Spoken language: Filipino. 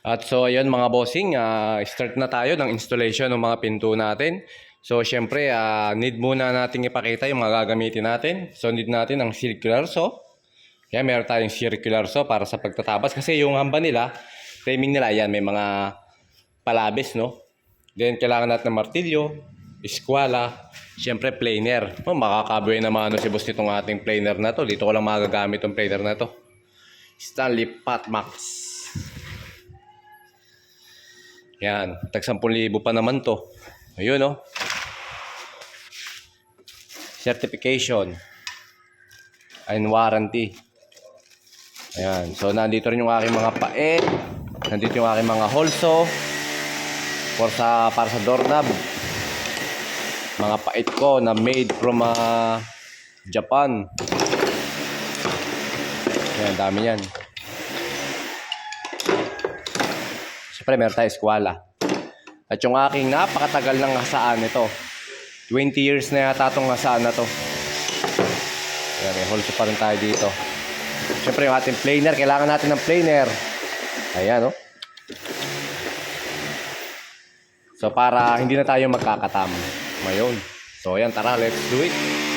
At so ayun mga bossing, ah, start na tayo ng installation ng mga pinto natin. So syempre, ah, need muna nating ipakita yung mga gagamitin natin. So need natin ang circular saw. Kaya meron tayong circular saw para sa pagtatabas. Kasi yung hamba nila, framing nila, yan, may mga palabis, no? Then kailangan natin ng martilyo, eskwala, syempre planer. Oh, makakaboy naman ano si boss nitong ating planer na to. Dito ko lang magagamit tong planer na to. Stanley Pat Max. Yan, tag 10,000 pa naman to. Ayun oh. Certification and warranty. Ayan, so nandito rin yung aking mga pae. Nandito yung aking mga holso. For sa, para sa doorknob. Mga pait ko na made from ah, Japan. Ayan, dami yan. Siyempre, meron tayo eskwala. At yung aking napakatagal ng ngasaan ito. 20 years na yata itong ngasaan na to. Ayan, may holso pa rin tayo dito. Siyempre, yung ating planer. Kailangan natin ng planer. Ayan, oh. So, para hindi na tayo magkakatam. Mayon. So, ayan, tara, let's do it.